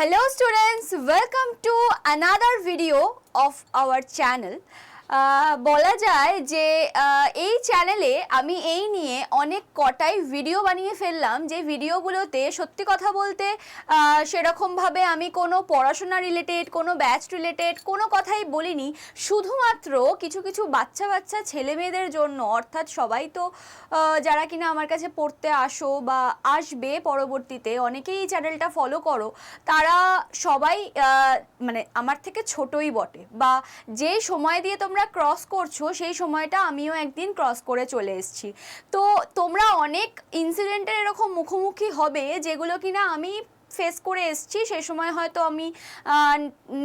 Hello students, welcome to another video of our channel. বলা যায় যে এই চ্যানেলে আমি এই নিয়ে অনেক কটাই ভিডিও বানিয়ে ফেললাম যে ভিডিওগুলোতে সত্যি কথা বলতে সেরকমভাবে আমি কোনো পড়াশোনা রিলেটেড কোনো ব্যাচ রিলেটেড কোনো কথাই বলিনি। শুধুমাত্র কিছু কিছু বাচ্চা বাচ্চা, ছেলে মেয়েদের জন্য, অর্থাৎ সবাই তো যারা কিনা আমার কাছে পড়তে আসো বা আসবে পরবর্তীতে, অনেকেই এই চ্যানেলটা ফলো করো, তারা সবাই মানে আমার থেকে ছোটই বটে বা যে সময় দিয়ে তোমরা ক্রস করছ, সেই সময়টা আমিও একদিন ক্রস করে চলে এসেছি। তো তোমরা অনেক ইনসিডেন্টের এরকম মুখোমুখি হবে যেগুলো কিনা আমি ফেস করে এসছি সেই সময় হয়তো আমি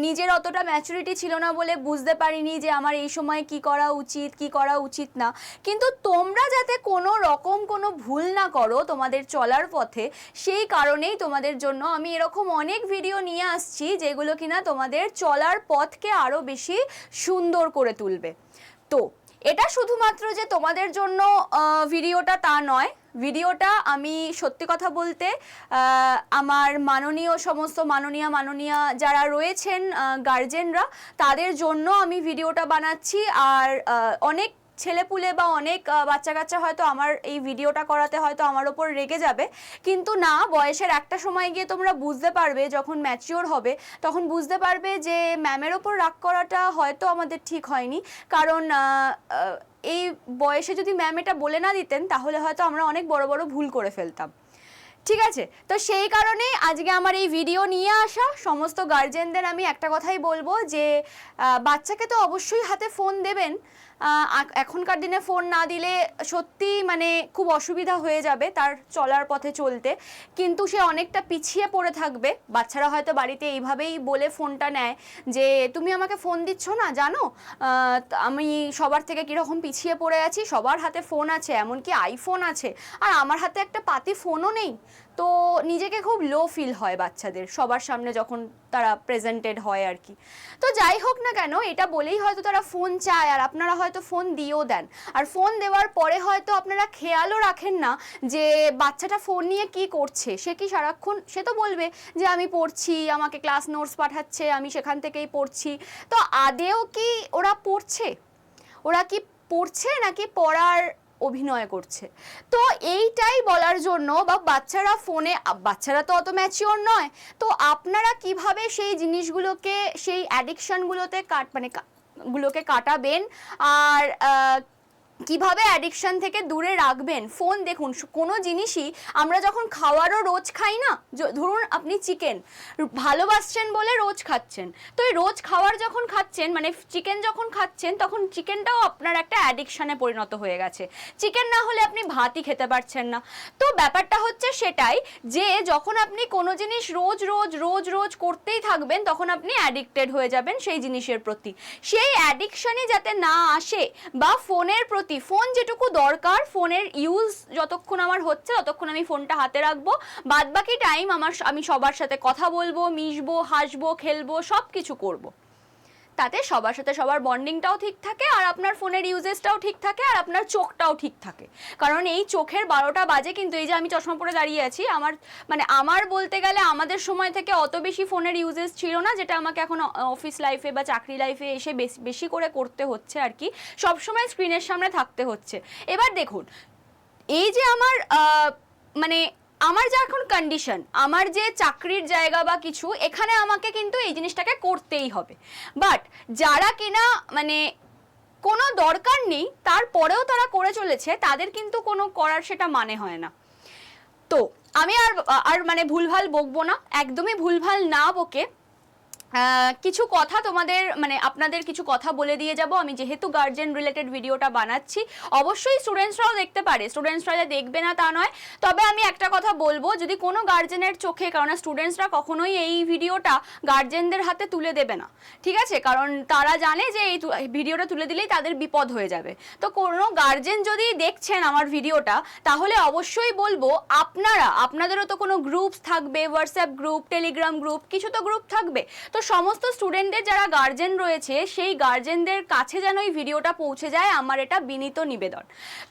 নিজের অতটা ম্যাচুরিটি ছিল না বলে বুঝতে পারিনি যে আমার এই সময় কি করা উচিত, কি করা উচিত না। কিন্তু তোমরা যাতে কোনো রকম কোনো ভুল না করো তোমাদের চলার পথে, সেই কারণেই তোমাদের জন্য আমি এরকম অনেক ভিডিও নিয়ে আসছি যেগুলো কিনা তোমাদের চলার পথকে আরও বেশি সুন্দর করে তুলবে। তো এটা শুধুমাত্র যে তোমাদের জন্য ভিডিওটা তা নয়। ভিডিওটা আমি সত্যি কথা বলতে আমার মাননীয়, সমস্ত মাননীয়া মাননীয়া যারা রয়েছেন গার্জেনরা তাদের জন্য আমি ভিডিওটা বানাচ্ছি। আর অনেক ছেলেপুলে বা অনেক বাচ্চা কাচ্চা হয়তো আমার এই ভিডিওটা করাতে হয়তো আমার ওপর রেগে যাবে। কিন্তু না, বয়সের একটা সময় গিয়ে তোমরা বুঝতে পারবে, যখন ম্যাচিওর হবে, তখন বুঝতে পারবে যে ম্যামের ওপর রাগ করাটা হয়তো আমাদের ঠিক হয়নি। কারণ এই বয়সে যদি ম্যাম এটা বলে না দিতেন, তাহলে হয়তো আমরা অনেক বড় বড় ভুল করে ফেলতাম। ঠিক আছে? তো সেই কারণেই আজকে আমার এই ভিডিও নিয়ে আসা। সমস্ত গার্জেনদের আমি একটা কথাই বলব যে বাচ্চাকে তো অবশ্যই হাতে ফোন দেবেন। এখনকার দিনে ফোন না দিলে সত্যি মানে খুব অসুবিধা হয়ে যাবে তার চলার পথে চলতে। কিন্তু সে অনেকটা পিছিয়ে পড়ে থাকবে। বাচ্চারা হয়তো বাড়িতে এইভাবেই বলে ফোনটা নেয় যে, তুমি আমাকে ফোন দিচ্ছ না? জানো? আমি সবার থেকে কীরকম পিছিয়ে পড়ে আছি? সবার হাতে ফোন আছে, এমনকি আইফোন আছে। আর আমার হাতে একটা পাতি ফোনও নেই। তো নিজেকে খুব লো ফিল হয় বাচ্চাদের, সবার সামনে যখন তারা প্রেজেন্টেড হয় আর কি। তো যাই হোক না কেন, এটা বলেই হয়তো তারা ফোন চায় আর আপনারা হয়তো ফোন দিয়েও দেন। আর ফোন দেওয়ার পরে হয়তো আপনারা খেয়ালও রাখেন না যে বাচ্চাটা ফোন নিয়ে কি করছে। সে কি সারাক্ষণ, সে তো বলবে যে আমি পড়ছি, আমাকে ক্লাস নোটস পাঠাচ্ছে, আমি সেখান থেকেই পড়ছি। তো আদেও কি ওরা পড়ছে? ওরা কি পড়ছে নাকি পড়ার অভিনয় করছে। তো এইটাই বলার জন্য বা বাচ্চারা ফোনে বাচ্চারা তো অত ম্যাচিওর নয়, তো আপনারা কীভাবে সেই জিনিসগুলোকে, সেই অ্যাডিকশনগুলোতে কাট মানে গুলোকে কাটাবেন? আর কীভাবে অ্যাডিকশন থেকে দূরে রাখবেন? ফোন দেখুন কোনো জিনিসই আমরা যখন খাওয়ারও রোজ খাই না ধরুন আপনি চিকেন ভালোবাসছেন বলে রোজ খাচ্ছেন। তো এই রোজ খাওয়ার যখন খাচ্ছেন মানে চিকেন যখন খাচ্ছেন, তখন চিকেনটাও আপনার একটা অ্যাডিকশানে পরিণত হয়ে গেছে। চিকেন না হলে আপনি ভাতই খেতে পারছেন না। তো ব্যাপারটা হচ্ছে সেটাই যে, যখন আপনি কোনো জিনিস রোজ রোজ রোজ রোজ করতেই থাকবেন, তখন আপনি অ্যাডিক্টেড হয়ে যাবেন সেই জিনিসের প্রতি। সেই অ্যাডিকশানই যাতে না আসে বা ফোনের প্রতি ফোন যেটুকু দরকার, ফোনের ইউজ যতক্ষণ আমার হচ্ছে ততক্ষণ আমি ফোনটা হাতে রাখব। বাদ বাকি টাইম আমার আমি সবার সাথে কথা বলব, মিশবো, হাসবো, খেলব সব কিছু করব। তাতে সবার সাথে সবার বন্ডিংটাও ঠিক থাকে আর আপনার ফোনের ইউজেসটাও ঠিক থাকে আর আপনার চোখটাও ঠিক থাকে। কারণ এই চোখের বারোটা বাজে কিন্তু এই যে আমি চশমা পরে দাঁড়িয়ে আছি, আমার মানে আমার বলতে গেলে আমাদের সময় থেকে অত বেশি ফোনের ইউজেস ছিল না, যেটা আমাকে এখন অফিস লাইফে বা চাকরি লাইফে এসে বেশি বেশি করে করতে হচ্ছে আর কি। সবসময় স্ক্রিনের সামনে থাকতে হচ্ছে। এবার দেখুন, এই যে আমার মানে আমার যে এখন কন্ডিশন আমার যে চাকরির জায়গা বা কিছু, এখানে আমাকে কিন্তু এই জিনিসটাকে করতেই হবে। বাট যারা কিনা মানে কোনো দরকার নেই, তারপরেও তারা করে চলেছে, তাদের কিন্তু কোনো করার সেটা মানে হয় না। তো আমি আর আর মানে ভুলভাল বকবো না, একদমই ভুলভাল না বকে। কিছু কথা তোমাদের মানে আপনাদের কিছু কথা বলে দিয়ে যাব। আমি যেহেতু গার্জেন রিলেটেড ভিডিওটা বানাচ্ছি, অবশ্যই স্টুডেন্টসরাও দেখতে পারে। স্টুডেন্টসরা যে দেখবে না তা নয়। তবে আমি একটা কথা বলব, যদি কোনো গার্জেনের চোখে, কারণ স্টুডেন্টসরা কখনোই এই ভিডিওটা গার্জেনদের হাতে তুলে দেবে না। ঠিক আছে? কারণ তারা জানে যে এই ভিডিওটা তুলে দিলেই তাদের বিপদ হয়ে যাবে। তো কোনো গার্জেন যদি দেখছেন আমার ভিডিওটা তাহলে অবশ্যই বলব, আপনারা, আপনাদেরও তো কোনো গ্রুপস থাকবে হোয়াটসঅ্যাপ গ্রুপ টেলিগ্রাম গ্রুপ কিছু তো গ্রুপ থাকবে। তো সমস্ত স্টুডেন্টদের যারা গার্জেন রয়েছে, সেই গার্জেনদের কাছে যেন এই ভিডিওটা পৌঁছে যায়, আমার এটা বিনীত নিবেদন।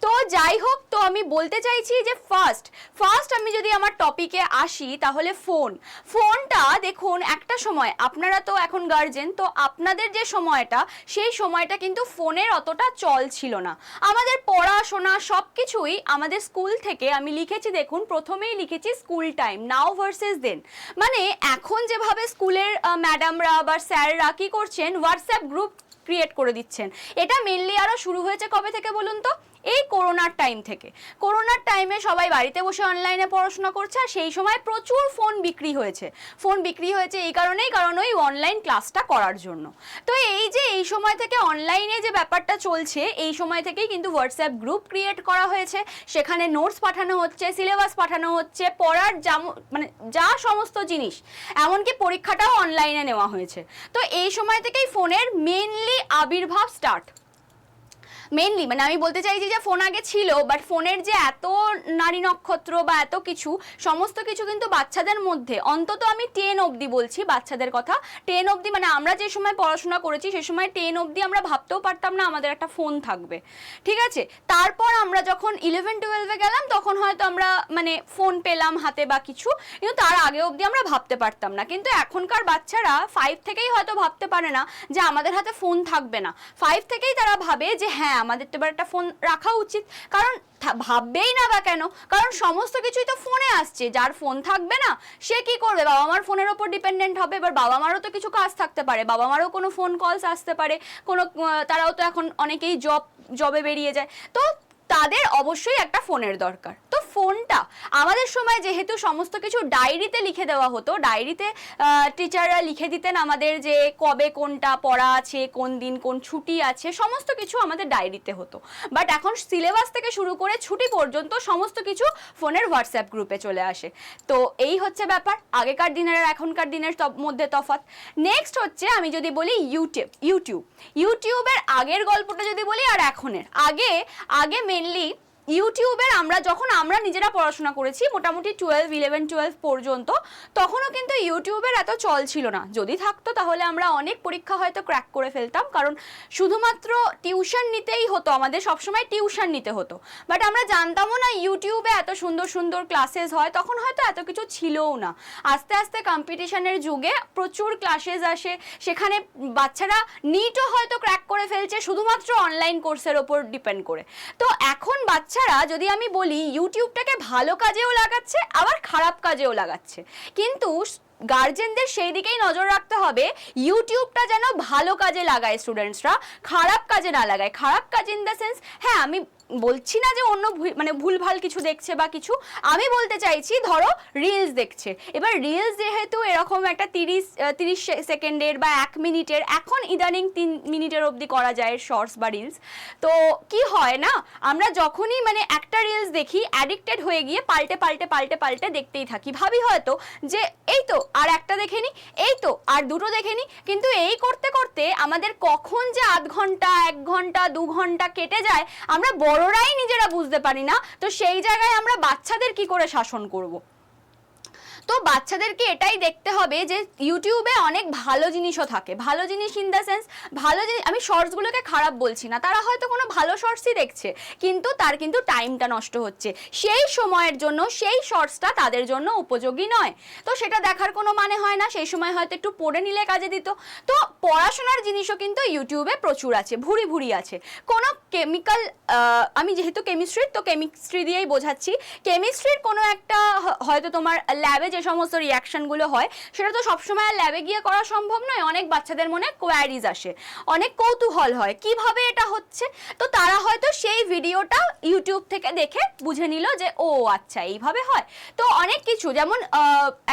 তো যাই হোক, তো আমি বলতে চাইছি যে ফার্স্ট ফার্স্ট আমি যদি আমার টপিকে আসি, তাহলে ফোন ফোনটা দেখুন, একটা সময়, আপনারা তো এখন গার্জেন তো আপনাদের যে সময়টা, সেই সময়টা কিন্তু ফোনের অতটা চল ছিল না। আমাদের পড়াশোনা সব কিছুই আমাদের স্কুল থেকে আমি লিখেছি, দেখুন, প্রথমেই লিখেছি school time, now versus then. মানে এখন যেভাবে স্কুলের ম্যাডামরা বা স্যাররা কী করছেন, হোয়াটসঅ্যাপ গ্রুপ ক্রিয়েট করে দিচ্ছেন। এটা মেনলি আরও শুরু হয়েছে কবে থেকে বলুন তো? এই করোনার টাইম থেকে। করোনার টাইমে সবাই বাড়িতে বসে অনলাইনে পড়াশোনা করছে আর সেই সময় প্রচুর ফোন বিক্রি হয়েছে। ফোন বিক্রি হয়েছে এই কারণেই, কারণ ওই অনলাইন ক্লাসটা করার জন্য। তো এই যে এই সময় থেকে অনলাইনে যে ব্যাপারটা চলছে, এই সময় থেকেই কিন্তু হোয়াটসঅ্যাপ গ্রুপ ক্রিয়েট করা হয়েছে। সেখানে নোটস পাঠানো হচ্ছে সিলেবাস পাঠানো হচ্ছে, পড়ার যা মানে যা সমস্ত জিনিস, এমনকি পরীক্ষাটাও অনলাইনে নেওয়া হয়েছে। তো এই সময় থেকেই ফোনের মেনলি আবির্ভাব স্টার্ট মেনলি মানে আমি বলতে চাইছি যে ফোন আগে ছিল বাট ফোনের যে এত নারী নক্ষত্র বা এত কিছু, সমস্ত কিছু কিন্তু বাচ্চাদের মধ্যে, অন্তত আমি টেন অবধি বলছি বাচ্চাদের কথা টেন অবধি মানে আমরা যে সময় পড়াশোনা করেছি, সে সময় টেন অবধি আমরা ভাবতেও পারতাম না আমাদের একটা ফোন থাকবে। ঠিক আছে? তারপর আমরা যখন ইলেভেন টুয়েলভে গেলাম, তখন হয়তো আমরা মানে ফোন পেলাম হাতে বা কিছু, কিন্তু তার আগে অবধি আমরা ভাবতে পারতাম না। কিন্তু এখনকার বাচ্চারা ফাইভ থেকেই হয়তো ভাবতে পারে না যে আমাদের হাতে ফোন থাকবে না। ফাইভ থেকেই তারা ভাবে যে হ্যাঁ আমাদের তো এবার একটা ফোন রাখা উচিত। কারণ ভাববেই না বা কেন? কারণ সমস্ত কিছুই তো ফোনে আসছে। যার ফোন থাকবে না, সে কি করবে? বাবা মার ফোনের ওপর ডিপেন্ডেন্ট হবে। এবার বাবা মারও তো কিছু কাজ থাকতে পারে। বাবা মারও কোনো ফোন কলস আসতে পারে। কোনো তারাও তো এখন অনেকেই জব জবে বেরিয়ে যায়। তো তাদের অবশ্যই একটা ফোনের দরকার। তো ফোনটা আমাদের সময় যেহেতু সমস্ত কিছু ডায়েরিতে লিখে দেওয়া হতো, ডায়েরিতে টিচাররা লিখে দিতেন আমাদের যে কবে কোনটা পড়া আছে, কোন দিন কোন ছুটি আছে, সমস্ত কিছু আমাদের ডায়েরিতে হতো। বাট এখন সিলেবাস থেকে শুরু করে ছুটি পর্যন্ত সমস্ত কিছু ফোনের হোয়াটসঅ্যাপ গ্রুপে চলে আসে। তো এই হচ্ছে ব্যাপার। আগেকার দিনের আর এখনকার দিনের মধ্যে তফাৎ। নেক্সট হচ্ছে আমি যদি বলি ইউটিউব ইউটিউব ইউটিউবের আগের গল্পটা যদি বলি আর এখনের। আগে আগে মেনলি ইউটিউবের আমরা যখন আমরা নিজেরা পড়াশোনা করেছি, মোটামুটি টুয়েলভ ইলেভেন টুয়েলভ পর্যন্ত, তখনও কিন্তু ইউটিউবের এত চল ছিল না। যদি থাকতো তাহলে আমরা অনেক পরীক্ষা হয়তো ক্র্যাক করে ফেলতাম, কারণ শুধুমাত্র টিউশন নিতেই হতো, আমাদের সবসময় টিউশন নিতে হতো। বাট আমরা জানতামও না ইউটিউবে এত সুন্দর সুন্দর ক্লাসেস হয়, তখন হয়তো এত কিছু ছিলও না। আস্তে আস্তে কম্পিটিশনের যুগে প্রচুর ক্লাসেস আসে, সেখানে বাচ্চারা নিটও হয়তো ক্র্যাক করে ফেলছে, শুধুমাত্র অনলাইন কোর্সের ওপর ডিপেন্ড করে। তো এখন বাচ্চারা যদি আমি বলি, ইউটিউবটাকে ভালো কাজেও লাগাচ্ছে, আবার খারাপ কাজেও লাগাচ্ছে। কিন্তু গার্জেনদের সেই দিকেই নজর রাখতে হবে, ইউটিউবটা যেন ভালো কাজে লাগায় স্টুডেন্টসরা খারাপ কাজে না লাগায়। খারাপ কাজ ইন দ্য সেন্স হ্যাঁ আমি বলছি না যে অন্য ভুল- মানে ভুলভাল কিছু দেখছে বা কিছু, আমি বলতে চাইছি ধরো রিলস দেখছে। এবার রিলস যেহেতু এরকম একটা তিরিশ তিরিশ সেকেন্ডের বা এক মিনিটের, এখন ইদানিং তিন মিনিটের অবধি করা যায় শর্টস বা রিলস তো কি হয় না, আমরা যখনই মানে একটা রিলস দেখি অ্যাডিক্টেড হয়ে গিয়ে পাল্টে পাল্টে পাল্টে পাল্টে দেখতেই থাকি। ভাবি হয়তো যে এই তো, আর একটা দেখে নি এই তো, আর দুটো দেখে নি কিন্তু এই করতে করতে আমাদের কখন যে আধ ঘণ্টা, এক ঘণ্টা, দু ঘণ্টা কেটে যায়, আমরা বড়রাই নিজেরা বুঝতে পারি না তো সেই জায়গায় আমরা বাচ্চাদের কি করে শাসন করব? তো বাচ্চাদেরকে এটাই দেখতে হবে যে ইউটিউবে অনেক ভালো জিনিসও থাকে। ভালো জিনিস ইন দ্য সেন্স ভালো জিনিস, আমি শর্টসগুলোকে খারাপ বলছি না। তারা হয়তো কোনো ভালো শর্টসই দেখছে, কিন্তু তার কিন্তু টাইমটা নষ্ট হচ্ছে। সেই সময়ের জন্য সেই শর্টসটা তাদের জন্য উপযোগী নয়। তো সেটা দেখার কোনো মানে হয় না, সেই সময় হয়তো একটু পড়ে নিলে কাজে দিত। তো পড়াশোনার জিনিসও কিন্তু ইউটিউবে প্রচুর আছে, ভুরি ভুরি আছে। কোনো কেমিক্যাল আমি যেহেতু কেমিস্ট্রির তো কেমিস্ট্রি দিয়েই বোঝাচ্ছি। কেমিস্ট্রির কোনো একটা হয়তো তোমার ল্যাবে যে সমস্ত রিয়াকশনগুলো হয়, সেটা তো সবসময় আর ল্যাবে গিয়ে করা সম্ভব নয়। অনেক বাচ্চাদের মনে কোয়ারিজ আসে, অনেক কৌতূহল হয়। কীভাবে এটা হচ্ছে? তো তারা হয়তো সেই ভিডিওটা ইউটিউব থেকে দেখে বুঝে নিল যে, ও আচ্ছা এইভাবে হয়। তো অনেক কিছু, যেমন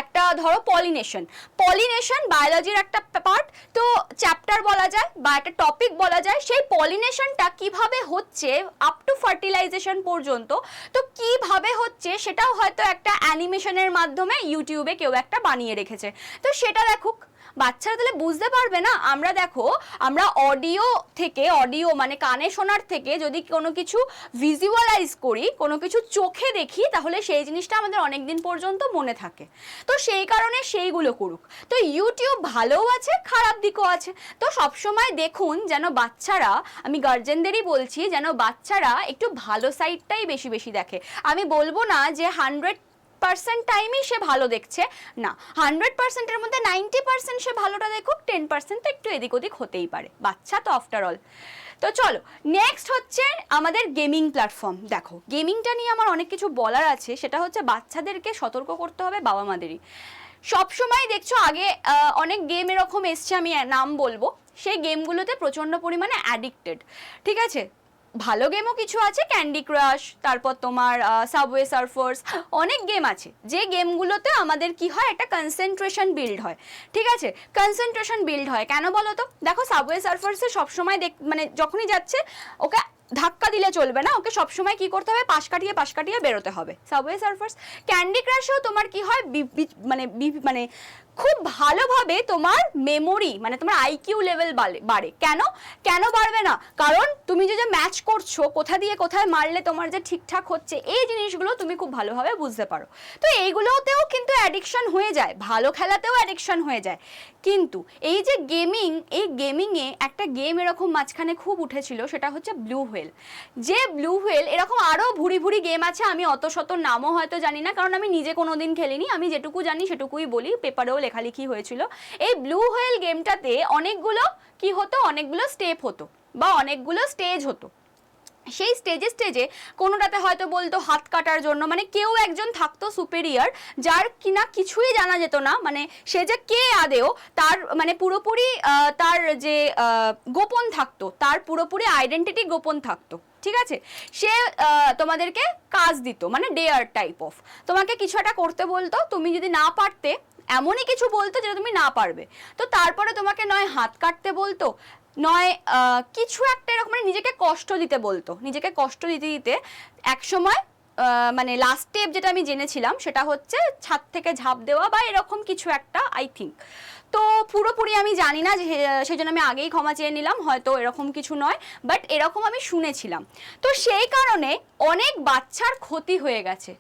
একটা ধরো পলিনেশন পলিনেশন বায়োলজির একটা পার্ট তো চ্যাপ্টার বলা যায় বা একটা টপিক বলা যায়, সেই পলিনেশনটা কীভাবে হচ্ছে আপ টু ফার্টিলাইজেশন পর্যন্ত, তো কীভাবে হচ্ছে, সেটাও হয়তো একটা অ্যানিমেশনের মাধ্যমে ইউটিউবে কেউ একটা বানিয়ে রেখেছে। তো সেটা দেখুক, বাচ্চারা তাহলে বুঝতে পারবে না। আমরা দেখো, আমরা অডিও থেকে অডিও মানে কানে শোনার থেকে যদি কোনো কিছু ভিজুয়ালাইজ করি, কোনো কিছু চোখে দেখি, তাহলে সেই জিনিসটা আমাদের অনেক দিন পর্যন্ত মনে থাকে। তো সেই কারণে সেইগুলো করুক। তো ইউটিউব ভালোও আছে, খারাপ দিকও আছে। তো সবসময় দেখুন যেন বাচ্চারা, আমি গার্জেনদেরই বলছি, যেন বাচ্চারা একটু ভালো সাইডটাই বেশি বেশি দেখে। আমি বলব না যে হান্ড্রেড পার্সেন্ট টাইমই সে ভালো দেখছে। না হান্ড্রেড পার্সেন্টের মধ্যে নাইনটি পার্সেন্ট সে ভালোটা দেখুক টেন পার্সেন্ট তো একটু এদিক ওদিক হতেই পারে। বাচ্চা তো আফটার অল তো চলো নেক্সট হচ্ছে আমাদের গেমিং প্ল্যাটফর্ম দেখো গেমিংটা নিয়ে আমার অনেক কিছু বলার আছে। সেটা হচ্ছে বাচ্চাদেরকে সতর্ক করতে হবে বাবা মাদেরই। সবসময় দেখছ আগে অনেক গেম এরকম এসছে, আমি নাম বলব। সেই গেমগুলোতে প্রচণ্ড পরিমাণে অ্যাডিক্টেড ঠিক আছে? ভালো গেমও কিছু আছে ক্যান্ডি ক্রাশ তারপর তোমার সাবওয়ে সার্ফার্স অনেক গেম আছে। যে গেমগুলোতে আমাদের কি হয়, একটা কনসেন্ট্রেশন বিল্ড হয়। ঠিক আছে? কনসেন্ট্রেশন বিল্ড হয়। কেন বলো তো? দেখো সাবওয়ে সার্ফার্সে সবসময় দেখ মানে যখনই যাচ্ছে, ওকে ধাক্কা দিলে চলবে না। ওকে সবসময় কি করতে হবে? পাশ কাটিয়ে পাশ কাটিয়ে বেরোতে হবে। সাবওয়ে সার্ফার্স ক্যান্ডি ক্রাশেও তোমার কি হয় মানে মানে খুব ভালোভাবে তোমার মেমোরি মানে তোমার আইকিউ লেভেল বাড়ে কেন? কেন বাড়বে না? কারণ তুমি যে যে ম্যাচ করছ, কোথা দিয়ে কোথায় মারলে তোমার যে ঠিকঠাক হচ্ছে, এই জিনিসগুলো তুমি খুব ভালোভাবে বুঝতে পারো। তো এইগুলোতেও কিন্তু অ্যাডিকশন হয়ে যায়। ভালো খেলাতেও অ্যাডিকশন হয়ে যায়। কিন্তু এই যে গেমিং এই গেমিংয়ে একটা গেম এরকম মাঝখানে খুব উঠেছিল, সেটা হচ্ছে ব্লু হোয়েল যে ব্লু হোয়েল এরকম আরও ভুরি ভুরি গেম আছে, আমি অত শত নামও হয়তো জানি না, কারণ আমি নিজে কোনো দিন খেলিনি, আমি যেটুকু জানি সেটুকুই বলি, পেপারেও লেখালেখি হয়েছিল। এই ব্লু হোয়েল গেমটাতে অনেকগুলো কি হতো? অনেকগুলো স্টেপ হতো, বা অনেকগুলো স্টেজ হতো। সেই স্টেজে স্টেজে কোনোটাতে হয়তো বলতো হাত কাটার জন্য মানে কেউ একজন থাকতো সুপেরিয়ার যার কিনা কিছুই জানা যেত না মানে সে যে কে আদেও তার মানে পুরোপুরি তার যে গোপন থাকতো, তার পুরোপুরি আইডেন্টিটি গোপন থাকতো, ঠিক আছে? সে তোমাদেরকে কাজ দিত মানে ডেয়ার টাইপ অফ তোমাকে কিছু একটা করতে বলতো, তুমি যদি না পারতে, এমনই কিছু বলতো যেটা তুমি না পারবে। তো তারপরে তোমাকে নয় হাত কাটতে বলতো নয় কিছু একটা এরকম মানে নিজেকে কষ্ট দিতে বলতো। নিজেকে কষ্ট দিতে দিতে একসময় মানে লাস্ট স্টেপ যেটা আমি জেনেছিলাম সেটা হচ্ছে ছাদ থেকে ঝাঁপ দেওয়া বা এরকম কিছু একটা আই থিঙ্ক তো পুরোপুরি আমি জানি না যে সেই জন্য আমি আগেই ক্ষমা চেয়ে নিলাম, হয়তো এরকম কিছু নয় বাট এরকম আমি শুনেছিলাম। তো সেই কারণে অনেক বাচ্চার ক্ষতি হয়ে গেছে।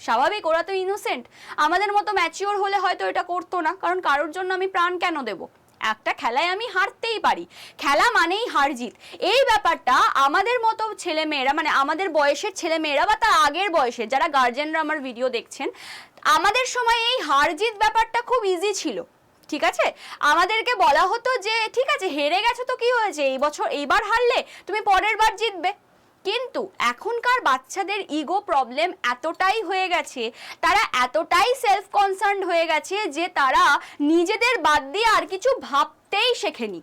স্বাভাবিক, ওরা তো ইনোসেন্ট আমাদের মতো ম্যাচিওর হলে হয়তো এটা করতো না, কারণ কারোর জন্য আমি প্রাণ কেন দেব? একটা খেলায় আমি হারতেই পারি। খেলা মানেই হার জিত। এই ব্যাপারটা আমাদের মতো ছেলে মেয়েরা মানে আমাদের বয়সের ছেলে মেয়েরা বা তার আগের বয়সের যারা গার্জেনরা আমার ভিডিও দেখছেন, আমাদের সময় এই হার জিত ব্যাপারটা খুব ইজি ছিল। ঠিক আছে? আমাদেরকে বলা হতো যে, ঠিক আছে, হেরে গেছো তো কি হয়েছে? এই বছর এইবার হারলে তুমি পরের বার জিতবে। কিন্তু এখনকার বাচ্চাদের ইগো প্রবলেম এতটাই হয়ে গেছে, তারা এতটাই সেলফ কনসার্ন হয়ে গেছে যে তারা নিজেদের বাদ দিয়ে আর কিছু ভাবতেই শেখেনি।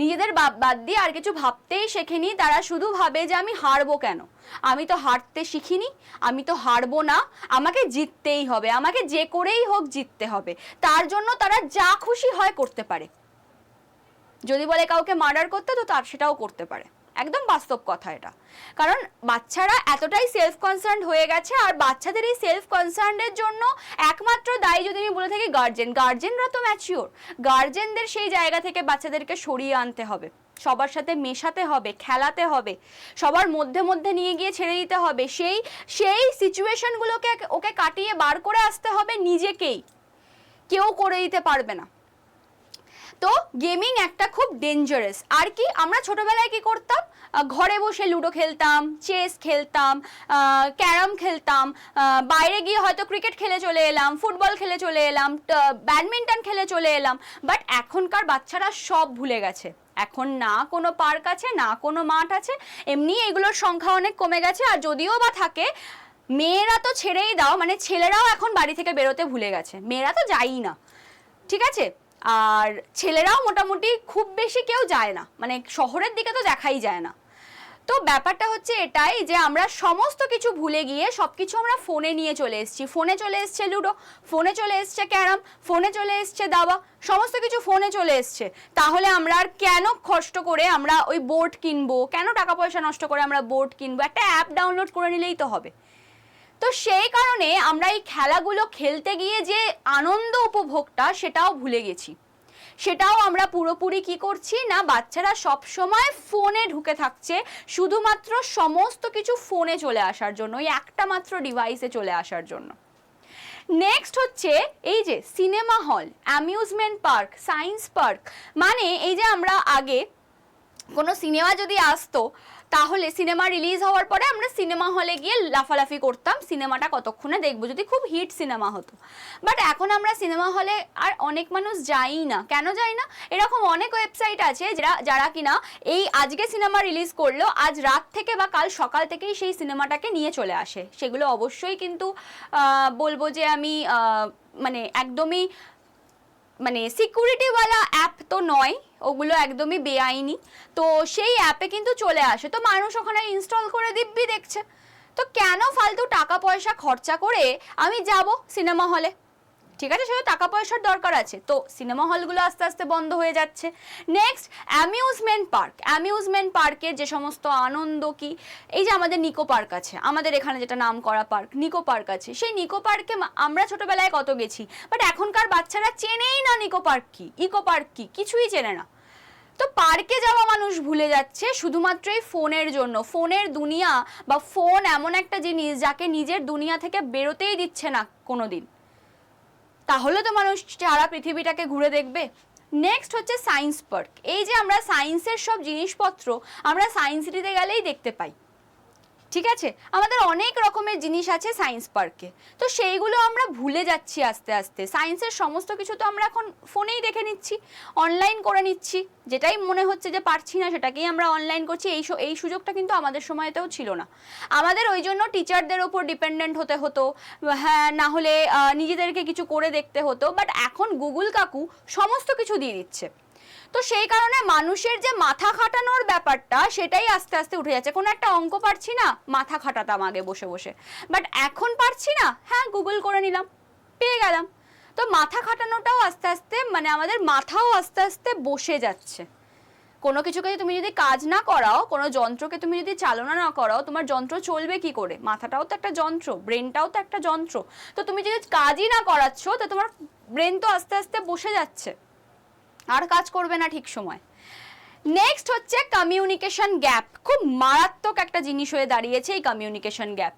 নিজেদের বাদ দিয়ে আর কিছু ভাবতেই শেখেনি, তারা শুধু ভাবে যে আমি হারবো কেন? আমি তো হারতে শিখিনি, আমি তো হারবো না, আমাকে জিততেই হবে, আমাকে যে করেই হোক জিততে হবে। তার জন্য তারা যা খুশি হয় করতে পারে। যদি বলে কাউকে মার্ডার করতে, তো তার সেটাও করতে পারে। একদম বাস্তব কথা এটা। কারণ বাচ্চারা এতটাই সেলফ কনসার্ন হয়ে গেছে আর বাচ্চাদের এই সেলফ কনসার্নের জন্য একমাত্র দায়ী যদি আমি বলে থাকি গার্জেন গার্জেনরা তো ম্যাচিওর গার্জেনদের সেই জায়গা থেকে বাচ্চাদেরকে সরিয়ে আনতে হবে। সবার সাথে মেশাতে হবে, খেলাতে হবে, সবার মধ্যে মধ্যে নিয়ে গিয়ে ছেড়ে দিতে হবে। সেই সেই সিচুয়েশনগুলোকে ওকে কাটিয়ে বার করে আসতে হবে নিজেকেই। কেউ করে দিতে পারবে না। তো গেমিং একটা খুব ডেঞ্জারাস আর কি, আমরা ছোটবেলায় কি করতাম? ঘরে বসে লুডো খেলতাম চেস খেলতাম ক্যারাম খেলতাম বাইরে গিয়ে হয়তো ক্রিকেট খেলে চলে এলাম ফুটবল খেলে চলে এলাম ব্যাডমিন্টন খেলে চলে এলাম। বাট এখনকার বাচ্চারা সব ভুলে গেছে। এখন না কোনো পার্ক আছে, না কোনো মাঠ আছে, এমনি এগুলোর সংখ্যা অনেক কমে গেছে। আর যদিও বা থাকে, মেয়েরা তো ছেড়েই দাও মানে ছেলেরাও এখন বাড়ি থেকে বেরোতে ভুলে গেছে। মেয়েরা তো যায়ই না। ঠিক আছে? আর ছেলেরাও মোটামুটি খুব বেশি কেউ যায় না। মানে শহরের দিকে তো দেখাই যায় না। তো ব্যাপারটা হচ্ছে এটাই যে আমরা সমস্ত কিছু ভুলে গিয়ে সব কিছু আমরা ফোনে নিয়ে চলে এসেছি। ফোনে চলে এসছে লুডো, ফোনে চলে এসছে ক্যারাম, ফোনে চলে এসছে দাবা, সমস্ত কিছু ফোনে চলে এসছে। তাহলে আমরা আর কেন কষ্ট করে আমরা ওই বোর্ড কিনবো? কেন টাকা পয়সা নষ্ট করে আমরা বোর্ড কিনবো? একটা অ্যাপ ডাউনলোড করে নিলেই তো হবে। তো সেই কারণে আমরা এই খেলাগুলো খেলতে গিয়ে যে আনন্দ উপভোগটা সেটাও ভুলে গেছি। সেটাও আমরা পুরোপুরি কি করছি না, বাচ্চারা সব সময় ফোনে ঢুকে থাকছে, শুধুমাত্র সমস্ত কিছু ফোনে চলে আসার জন্য, ওই একটা মাত্র ডিভাইসে চলে আসার জন্য। নেক্সট হচ্ছে এই যে cinema hall amusement park science park মানে এই যে আমরা আগে কোনো সিনেমা যদি আসতো তাহলে সিনেমা রিলিজ হওয়ার পরে আমরা সিনেমা হলে গিয়ে লাফালাফি করতাম। সিনেমাটা কতক্ষণে দেখব? যদি খুব হিট সিনেমা হতো। বাট এখন আমরা সিনেমা হলে আর অনেক মানুষ যাই না। কেন যাই না? এরকম অনেক ওয়েবসাইট আছে যারা যারা কিনা এই আজকে সিনেমা রিলিজ করল, আজ রাত থেকে বা কাল সকাল থেকেই সেই সিনেমাটাকে নিয়ে চলে আসে। সেগুলো অবশ্যই কিন্তু বলব যে আমি মানে একদমই মানে সিকিউরিটিওয়ালা অ্যাপ তো নয়। ওগুলো একদমই বেআইনি। তো সেই অ্যাপে কিন্তু চলে আসে। তো মানুষ ওখানে ইনস্টল করে দিব্যি দেখছে। তো কেন ফালতু টাকা পয়সা খরচা করে আমি যাব সিনেমা হলে ঠিক আছে সেটা টাকা পয়সার দরকার আছে। তো সিনেমা হলগুলো আস্তে আস্তে বন্ধ হয়ে যাচ্ছে। নেক্সট অ্যামিউজমেন্ট পার্ক অ্যামিউজমেন্ট পার্কের যে সমস্ত আনন্দ কি, এই যে আমাদের নিকো পার্ক আছে, আমাদের এখানে যেটা নাম করা পার্ক নিকো পার্ক আছে। সেই নিকো পার্কে আমরা ছোটবেলায় কত গেছি বাট এখনকার বাচ্চারা চেনেই না নিকো পার্ক কি ইকো পার্ক কি, কিছুই চেনে না। তো পার্কে যাওয়া মানুষ ভুলে যাচ্ছে, শুধুমাত্র এই ফোনের জন্য। ফোনের দুনিয়া বা ফোন এমন একটা জিনিস যাকে নিজের দুনিয়া থেকে বেরোতেই দিচ্ছে না কোনোদিন। তাহলে তো মানুষ সারা পৃথিবীটাকে ঘুরে দেখবে। নেক্সট হচ্ছে সায়েন্স পার্ক এই যে আমরা সায়েন্সের সব জিনিসপত্র আমরা সায়েন্স সিটিতে গেলেই দেখতে পাই। ঠিক আছে? আমাদের অনেক রকমের জিনিস আছে সায়েন্স পার্কে তো সেইগুলো আমরা ভুলে যাচ্ছি আস্তে আস্তে। সায়েন্সের সমস্ত কিছু তো আমরা এখন ফোনেই দেখে নিচ্ছি অনলাইন করে নিচ্ছি। যেটাই মনে হচ্ছে যে পারছি না, সেটাকেই আমরা অনলাইন করছি। এই এই সুযোগটা কিন্তু আমাদের সময়তেও ছিল না। আমাদের ওই জন্য টিচারদের ওপর ডিপেন্ডেন্ট হতে হতো হ্যাঁ না হলে নিজেদেরকে কিছু করে দেখতে হতো। বাট এখন গুগল কাকু সমস্ত কিছু দিয়ে দিচ্ছে। তো সেই কারণে মানুষের যে মাথা খাটানোর ব্যাপারটা, সেটাই আস্তে আস্তে উঠে যাচ্ছে। কোনো একটা অঙ্ক পারছি না, মাথা খাটাতাম আগে বসে বসে। বাট এখন পারছি না হ্যাঁ গুগল করে নিলাম, পেয়ে গেলাম। তো মাথা খাটানোটাও আস্তে আস্তে মানে আমাদের মাথাও আস্তে আস্তে বসে যাচ্ছে। কোনো কিছুকে তুমি যদি কাজ না করাও, কোনো যন্ত্রকে তুমি যদি চালনা না করাও, তোমার যন্ত্র চলবে কি করে? মাথাটাও তো একটা যন্ত্র ব্রেনটাও তো একটা যন্ত্র। তো তুমি যদি কাজই না করাচ্ছ, তো তোমার ব্রেন তো আস্তে আস্তে বসে যাচ্ছে। আর কাজ করবে না ঠিক সময়। নেক্সট হচ্ছে কমিউনিকেশন গ্যাপ খুব মারাত্মক একটা জিনিস হয়ে দাঁড়িয়েছে এই কমিউনিকেশন গ্যাপ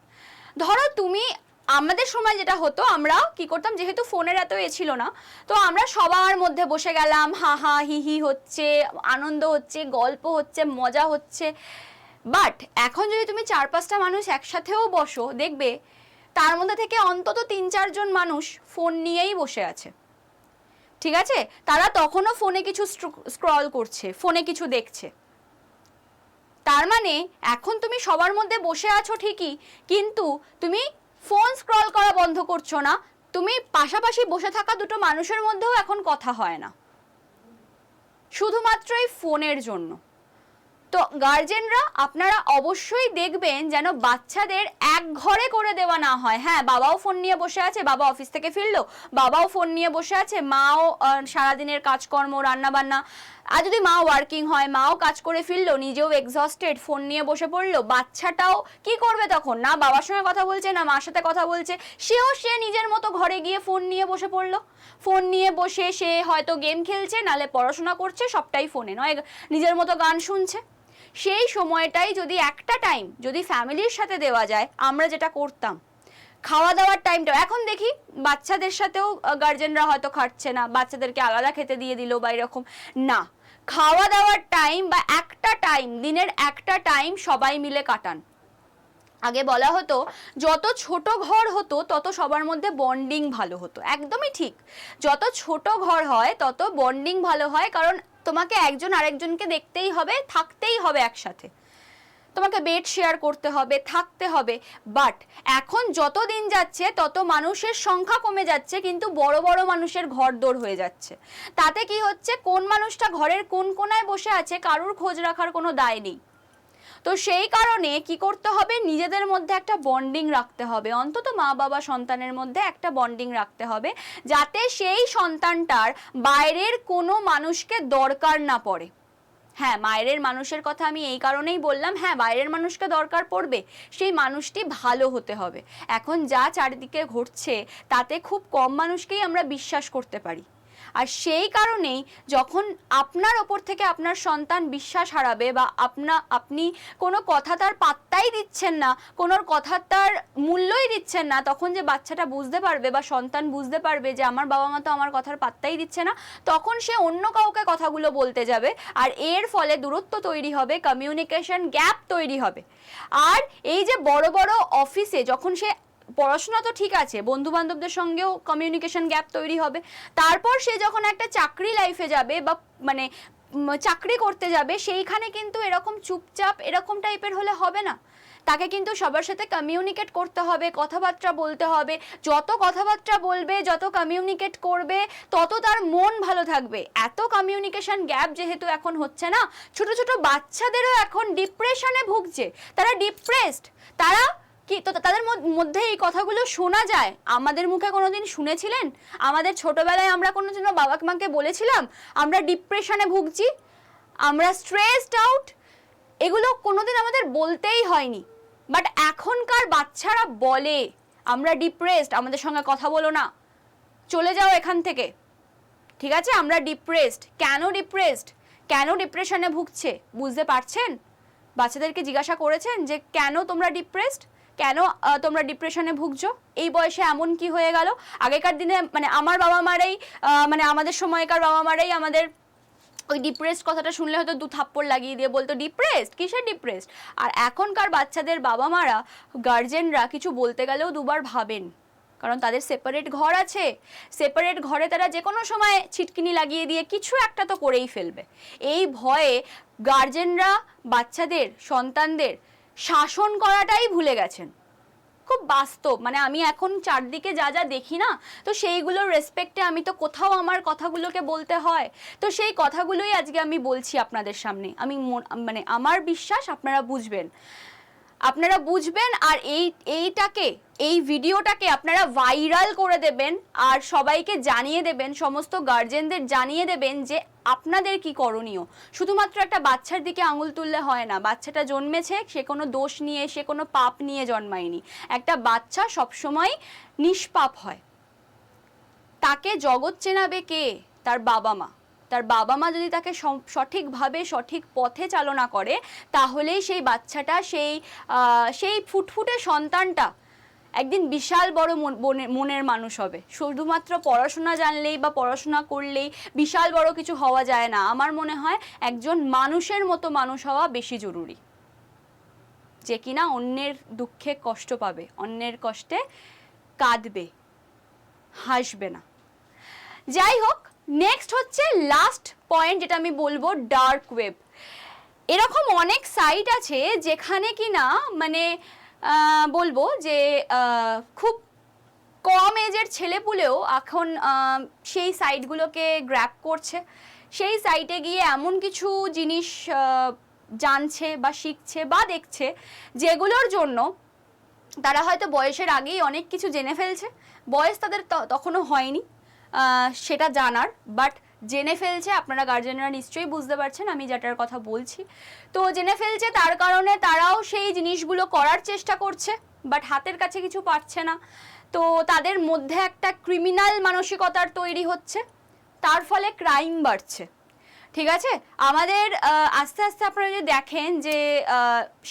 ধরো তুমি, আমাদের সময় যেটা হতো, আমরা কি করতাম, যেহেতু ফোনের এত এ ছিল না, তো আমরা সবার মধ্যে বসে গেলাম, হা হা, হি হি হচ্ছে, আনন্দ হচ্ছে, গল্প হচ্ছে, মজা হচ্ছে। বাট এখন যদি তুমি চার পাঁচটা মানুষ একসাথেও বসো, দেখবে তার মধ্যে থেকে অন্তত তিন চারজন মানুষ ফোন নিয়েই বসে আছে। ঠিক আছে? তারা তখনও ফোনে কিছু স্ক্রল করছে, ফোনে কিছু দেখছে। তার মানে এখন তুমি সবার মধ্যে বসে আছো ঠিকই, কিন্তু তুমি ফোন স্ক্রল করা বন্ধ করছ না। তুমি পাশাপাশি বসে থাকা দুটো মানুষের মধ্যেও এখন কথা হয় না। শুধুমাত্র এই ফোনের জন্য। তো গার্জেনরা, আপনারা অবশ্যই দেখবেন যেন বাচ্চাদের এক ঘরে করে দেওয়া না হয়। হ্যাঁ বাবাও ফোন নিয়ে বসে আছে, বাবা অফিস থেকে ফিরলো, বাবাও ফোন নিয়ে বসে আছে, মাও সারাদিনের কাজকর্ম রান্না বান্না আর যদি মা ওয়ার্কিং হয়, মাও কাজ করে ফিরলো, নিজেও এক্সস্টেড ফোন নিয়ে বসে পড়ল, বাচ্চাটাও কি করবে তখন? না, বাবার সঙ্গে কথা বলছে, না মার সাথে কথা বলছে, সেও সে নিজের মতো ঘরে গিয়ে ফোন নিয়ে বসে পড়ল। ফোন নিয়ে বসে সে হয়তো গেম খেলছে, নালে পড়াশোনা করছে, সবটাই ফোনে নয়? নিজের মতো গান শুনছে। সেই সময়টাই যদি একটা টাইম যদি ফ্যামিলির সাথে দেওয়া যায়, আমরা যেটা করতাম। খাওয়া দাওয়ার টাইমটা এখন দেখি বাচ্চাদের সাথেও গার্জেনরা হয়তো খাচ্ছে না, বাচ্চাদেরকে আলাদা খেতে দিয়ে দিল বা এরকম। না খাওয়া দাওয়ার টাইম বা একটা টাইম দিনের একটা টাইম সবাই মিলে কাটান। আগে বলা হতো, যত ছোট ঘর হতো, তত সবার মধ্যে বন্ডিং ভালো হতো। একদমই ঠিক। যত ছোট ঘর হয়, তত বন্ডিং ভালো হয়, কারণ তোমাকে একজন আরেকজনকে দেখতেই হবে, থাকতেই হবে একসাথে। তোমাকে বেড শেয়ার করতে হবে, থাকতে হবে। বাট এখন যত দিন যাচ্ছে, তত মানুষের সংখ্যা কমে যাচ্ছে, কিন্তু বড় বড় মানুষের ঘর দৌড় হয়ে যাচ্ছে। তাতে কি হচ্ছে? কোন মানুষটা ঘরের কোন কোনায় বসে আছে, কারুর খোঁজ রাখার কোনো দায় নেই। তো সেই কারণে কি করতে হবে? নিজেদের মধ্যে একটা বন্ডিং রাখতে হবে। অন্তত মা, বাবা, সন্তানের মধ্যে একটা বন্ডিং রাখতে হবে, যাতে সেই সন্তানটার বাইরের কোনো মানুষকে দরকার না পড়ে। হ্যাঁ বাইরের মানুষের কথা আমি এই কারণেই বললাম হ্যাঁ বাইরের মানুষকে দরকার পড়বে, সেই মানুষটি ভালো হতে হবে। এখন যা চারিদিকে ঘটছে, তাতে খুব কম মানুষকেই আমরা বিশ্বাস করতে পারি। আর সেই কারণেই যখন আপনার ওপর থেকে আপনার সন্তান বিশ্বাস হারাবে বা আপনা, আপনি কোনো কথা তার পাত্তাই দিচ্ছেন না, কোনো কথা তার মূল্যই দিচ্ছেন না, তখন যে বাচ্চাটা বুঝতে পারবে বা সন্তান বুঝতে পারবে যে আমার বাবা মা তো আমার কথার পাত্তাই দিচ্ছে না, তখন সে অন্য কাউকে কথাগুলো বলতে যাবে আর এর ফলে দূরত্ব তৈরি হবে কমিউনিকেশন গ্যাপ তৈরি হবে। আর এই যে বড় বড় অফিসে যখন সে পড়াশোনা তো ঠিক আছে বন্ধু বান্ধবদের সঙ্গেও কমিউনিকেশন গ্যাপ তৈরি হবে। তারপর সে যখন একটা চাকরি লাইফে যাবে বা মানে চাকরি করতে যাবে, সেইখানে কিন্তু এরকম চুপচাপ, এরকম টাইপের হলে হবে না। তাকে কিন্তু সবার সাথে কমিউনিকেট করতে হবে, কথাবার্তা বলতে হবে। যত কথাবার্তা বলবে, যত কমিউনিকেট করবে, তত তার মন ভালো থাকবে। এত কমিউনিকেশন গ্যাপ যেহেতু এখন হচ্ছে না, ছোট ছোট বাচ্চাদেরও এখন ডিপ্রেশনে ভুগছে। তারা ডিপ্রেসড তারা কি, তো তাদের মধ্যে এই কথাগুলো শোনা যায়? আমাদের মুখে কোনোদিন শুনেছিলেন? আমাদের ছোটবেলায় আমরা কোনোদিন বাবা মাকে বলেছিলাম, আমরা ডিপ্রেশনে ভুগছি, আমরা স্ট্রেসড আউট এগুলো কোনোদিন আমাদের বলতেই হয়নি। বাট এখনকার বাচ্চারা বলে, আমরা ডিপ্রেসড আমাদের সঙ্গে কথা বলো না। চলে যাও এখান থেকে। ঠিক আছে? আমরা ডিপ্রেসড কেন ডিপ্রেসড কেন ডিপ্রেশনে ভুগছে? বুঝতে পারছেন? বাচ্চাদেরকে জিজ্ঞাসা করেছেন যে, কেন তোমরা ডিপ্রেসড কেন তোমরা ডিপ্রেশনে ভুগছো? এই বয়সে এমন কি হয়ে গেল? আগেকার দিনে মানে আমার বাবা মারাই মানে আমাদের সময়কার বাবা মারাই আমাদের ওই ডিপ্রেসড কথাটা শুনলে হয়তো দু থাপ্পড় লাগিয়ে দিয়ে বলতো ডিপ্রেসড কিসের ডিপ্রেসড আর এখনকার বাচ্চাদের বাবা মারা গার্জেনরা কিছু বলতে গেলেও দুবার ভাবেন। কারণ তাদের সেপারেট ঘর আছে। সেপারেট ঘরে তারা যে কোনো সময় ছিটকিনি লাগিয়ে দিয়ে কিছু একটা তো করেই ফেলবে। এই ভয়ে গার্জেনরা বাচ্চাদের, সন্তানদের শাসন করাটাই ভুলে গেছেন। খুব বাস্তব মানে আমি এখন চারদিকে যা যা দেখি না, তো সেইগুলোর রেসপেক্টে আমি তো কোথাও আমার কথাগুলোকে বলতে হয়। তো সেই কথাগুলোই আজকে আমি বলছি আপনাদের সামনে। আমি মন- আমার বিশ্বাস আপনারা বুঝবেন। আপনারা বুঝবেন আর এই, এইটাকে, এই ভিডিওটাকে আপনারা ভাইরাল করে দেবেন আর সবাইকে জানিয়ে দেবেন, সমস্ত গার্জেনদের জানিয়ে দেবেন যে আপনাদের কি করণীয়। শুধুমাত্র একটা বাচ্চার দিকে আঙুল তুললে হয় না। বাচ্চাটা জন্মেছে, সে কোনো দোষ নিয়ে, সে কোনো পাপ নিয়ে জন্মায়নি। একটা বাচ্চা সবসময় নিষ্পাপ হয়। তাকে জগৎ চেনাবে কে? তার বাবা মা। তার বাবা মা যদি তাকে সঠিকভাবে, সঠিক পথে চালনা করে, তাহলেই সেই বাচ্চাটা, সেই সেই ফুটফুটে সন্তানটা একদিন বিশাল বড় মন- মনের মানুষ হবে। শুধুমাত্র পড়াশোনা জানলেই বা পড়াশোনা করলেই বিশাল বড় কিছু হওয়া যায় না। আমার মনে হয় একজন মানুষের মতো মানুষ হওয়া বেশি জরুরি। যে কিনা অন্যের দুঃখে কষ্ট পাবে, অন্যের কষ্টে কাঁদবে, হাসবে না। যাই হোক নেক্সট হচ্ছে লাস্ট পয়েন্ট যেটা আমি বলব ডার্ক ওয়েব এরকম অনেক সাইট আছে যেখানে কি না মানে বলব যে খুব কম এজের ছেলেপুলেও এখন সেই সাইটগুলোকে গ্র্যাপ করছে। সেই সাইটে গিয়ে এমন কিছু জিনিস জানছে বা শিখছে বা দেখছে যেগুলোর জন্য তারা হয়তো বয়সের আগেই অনেক কিছু জেনে ফেলছে। বয়স তাদের তখনও হয়নি। সেটা জানার বাট জেনে ফেলছে, আপনারা গার্জেনরা নিশ্চয়ই বুঝতে পারছেন, আমি যেটার কথা বলছি। তো জেনে ফেলছে, তার কারণে তারাও সেই জিনিসগুলো করার চেষ্টা করছে বাট হাতের কাছে কিছু পাচ্ছে না। তো তাদের মধ্যে একটা ক্রিমিনাল মানসিকতার তৈরি হচ্ছে, তার ফলে ক্রাইম বাড়ছে। ঠিক আছে? আমাদের আস্তে আস্তে আপনারা যদি দেখেন যে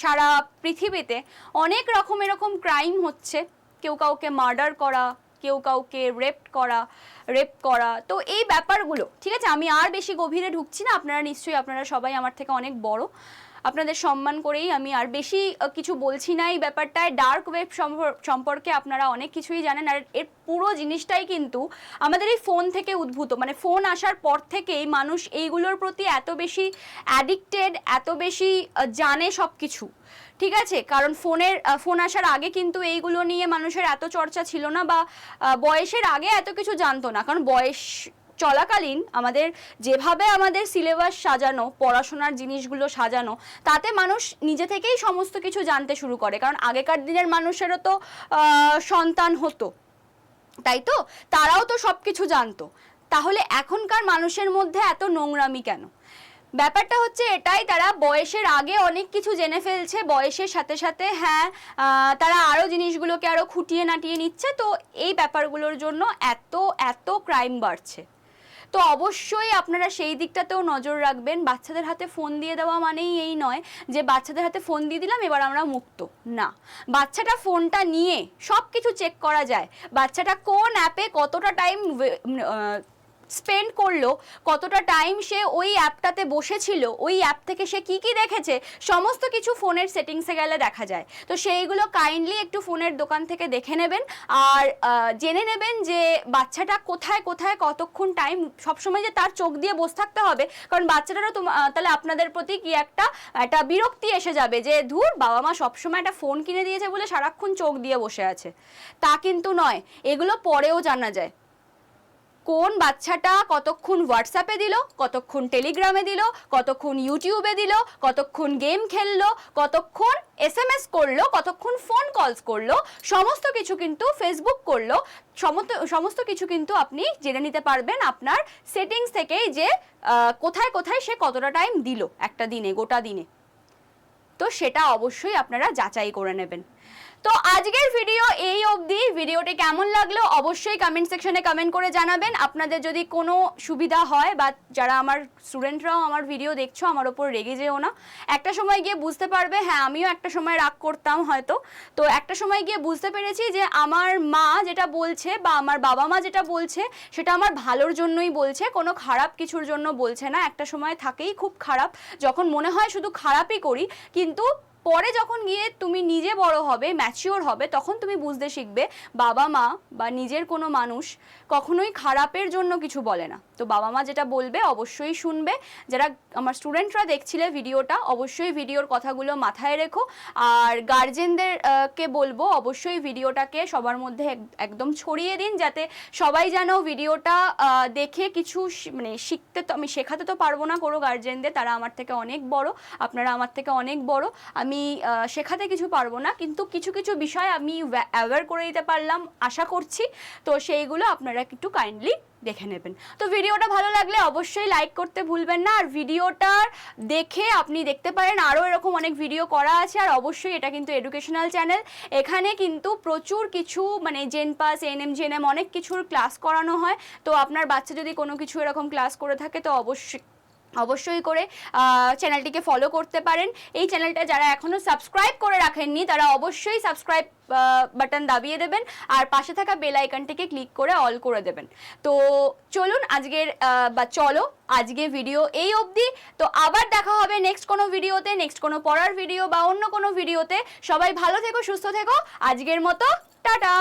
সারা পৃথিবীতে অনেক রকম এরকম ক্রাইম হচ্ছে, কেউ কাউকে মার্ডার করা কেউ কাউকে রেপ করা রেপ করা। তো এই ব্যাপারগুলো, ঠিক আছে? আমি আর বেশি গভীরে ঢুকছি না। আপনারা নিশ্চয়ই, আপনারা সবাই আমার থেকে অনেক বড়। আপনাদের সম্মান করেই আমি আর বেশি কিছু বলছি না এই ব্যাপারটায়। ডার্ক ওয়েব সম্পর্কে আপনারা অনেক কিছুই জানেন। আর এর পুরো জিনিসটাই কিন্তু আমাদের এই ফোন থেকে উদ্ভূত। মানে ফোন আসার পর থেকেই মানুষ এইগুলোর প্রতি এত বেশি অ্যাডিক্টেড এত বেশি জানে সব কিছু ঠিক আছে? কারণ ফোনের ফোন আসার আগে কিন্তু এইগুলো নিয়ে মানুষের এত চর্চা ছিল না বা বয়সের আগে এত কিছু জানতো না। কারণ বয়স চলাকালীন আমাদের যেভাবে আমাদের সিলেবাস সাজানো, পড়াশোনার জিনিসগুলো সাজানো, তাতে মানুষ নিজে থেকেই সমস্ত কিছু জানতে শুরু করে। কারণ আগেকার দিনের মানুষেরও তো সন্তান হতো। তাই তো? তারাও তো সব কিছু জানতো। তাহলে এখনকার মানুষের মধ্যে এত নোংরামি কেন? ব্যাপারটা হচ্ছে এটাই, তারা বয়সের আগে অনেক কিছু জেনে ফেলছে, বয়সের সাথে সাথে হ্যাঁ তারা আরও জিনিসগুলোকে আরও খুঁটিয়ে নাটিয়ে নিচ্ছে, তো এই ব্যাপারগুলোর জন্য এত এত ক্রাইম বাড়ছে। তো অবশ্যই আপনারা সেই দিকটাতেও নজর রাখবেন, বাচ্চাদের হাতে ফোন দিয়ে দেওয়া মানেই এই নয় যে বাচ্চাদের হাতে ফোন দিয়ে দিলাম, এবার আমরা মুক্ত। না, বাচ্চাটা ফোনটা নিয়ে সব কিছু চেক করা যায়, বাচ্চাটা কোন অ্যাপে কতটা টাইম স্পেন্ড করল, কতটা টাইম সে ওই অ্যাপটাতে বসেছিল, ওই অ্যাপ থেকে সে কি কি দেখেছে, সমস্ত কিছু ফোনের সেটিংসে গেলে দেখা যায়। তো সেইগুলো কাইন্ডলি একটু ফোনের দোকান থেকে দেখে নেবেন। আর জেনে নেবেন যে বাচ্চাটা কোথায় কোথায়, কতক্ষণ টাইম সবসময় যে তার চোখ দিয়ে বসে থাকতে হবে, কারণ বাচ্চাটারও তো তাহলে আপনাদের প্রতি কি একটা একটা বিরক্তি এসে যাবে যে, ধুর, বাবা মা সবসময় একটা ফোন কিনে দিয়েছে বলে সারাক্ষণ চোখ দিয়ে বসে আছে। তা কিন্তু নয়, এগুলো পরেও জানা যায়। কোন বাচ্চাটা কতক্ষণ হোয়াটসঅ্যাপে দিল, কতক্ষণ টেলিগ্রামে দিল, কতক্ষণ ইউটিউবে দিল, কতক্ষণ গেম খেললো, কতক্ষণ এস এম এস করল, কতক্ষণ ফোন কলস করল, সমস্ত কিছু কিন্তু ফেসবুক করল। সমস্ত কিছু কিন্তু আপনি জেনে নিতে পারবেন আপনার সেটিংস থেকেই যে কোথায় কোথায় সে কতটা টাইম দিল একটা দিনে, গোটা দিনে। তো সেটা অবশ্যই আপনারা যাচাই করে নেবেন। তো আজকের ভিডিও এই অবধি। ভিডিওটি কেমন লাগল অবশ্যই কমেন্ট সেকশনে কমেন্ট করে জানাবেন। আপনাদের যদি কোনো সুবিধা হয় বা যারা আমার স্টুডেন্টরাও আমার ভিডিও দেখছ, আমার ওপর রেগে যেও না। একটা সময় গিয়ে বুঝতে পারবে হ্যাঁ আমিও একটা সময় রাগ করতাম হয়তো। তো একটা সময় গিয়ে বুঝতে পেরেছি যে আমার মা যেটা বলছে বা আমার বাবা মা যেটা বলছে, সেটা আমার ভালোর জন্যই বলছে, কোনো খারাপ কিছুর জন্য বলছে না। একটা সময় থাকেই খুব খারাপ। যখন মনে হয় শুধু খারাপই করি, কিন্তু পরে যখন গিয়ে তুমি নিজে বড় হবে ম্যাচিওর হবে, তখন তুমি বুঝতে শিখবে বাবা মা বা নিজের কোনো মানুষ কখনোই খারাপের জন্য কিছু বলে না। তো বাবা মা যেটা বলবে অবশ্যই শুনবে। যারা আমার স্টুডেন্টরা দেখছিলে ভিডিওটা, অবশ্যই ভিডিওর কথাগুলো মাথায় রেখো। আর গার্জেনদের কে বলব, অবশ্যই ভিডিওটাকে সবার মধ্যে এক- একদম ছড়িয়ে দিন যাতে সবাই যেন ভিডিওটা দেখে কিছু মানে শিখতে তো, আমি শেখাতে তো পারব না কোনো গার্জেনদের, তারা আমার থেকে অনেক বড়, আপনারা আমার থেকে অনেক বড়। আমি শেখাতে কিছু পারব না, কিন্তু কিছু কিছু বিষয় আমি অ্যাওয়ার করে দিতে পারলাম, আশা করছি। তো সেইগুলো আপনারা একটু কাইন্ডলি দেখে নেবেন। তো ভিডিওটা ভালো লাগলে অবশ্যই লাইক করতে ভুলবেন না। আর ভিডিওটার দেখে আপনি দেখতে পারেন, আরও এরকম অনেক ভিডিও করা আছে। আর অবশ্যই এটা কিন্তু এডুকেশনাল চ্যানেল এখানে কিন্তু প্রচুর কিছু মানে জেন পাস এনএম জেনএম অনেক কিছুর ক্লাস করানো হয়। তো আপনার বাচ্চা যদি কোনো কিছু এরকম ক্লাস করে থাকে, তো অবশ্যই অবশ্যই করে চ্যানেলটিকে ফলো করতে পারেন। এই চ্যানেলটা যারা এখনও সাবস্ক্রাইব করে রাখেননি, তারা অবশ্যই সাবস্ক্রাইব বাটন দাবিয়ে দেবেন আর পাশে থাকা বেল আইকনটিকে ক্লিক করে অল করে দেবেন। তো চলুন আজকের বা চলো আজকে ভিডিও এই অবধি। তো আবার দেখা হবে নেক্সট কোনো ভিডিওতে নেক্সট কোনো পড়ার ভিডিও বা অন্য কোনো ভিডিওতে সবাই ভালো থেকো, সুস্থ থেকো। আজকের মতো, টাটা!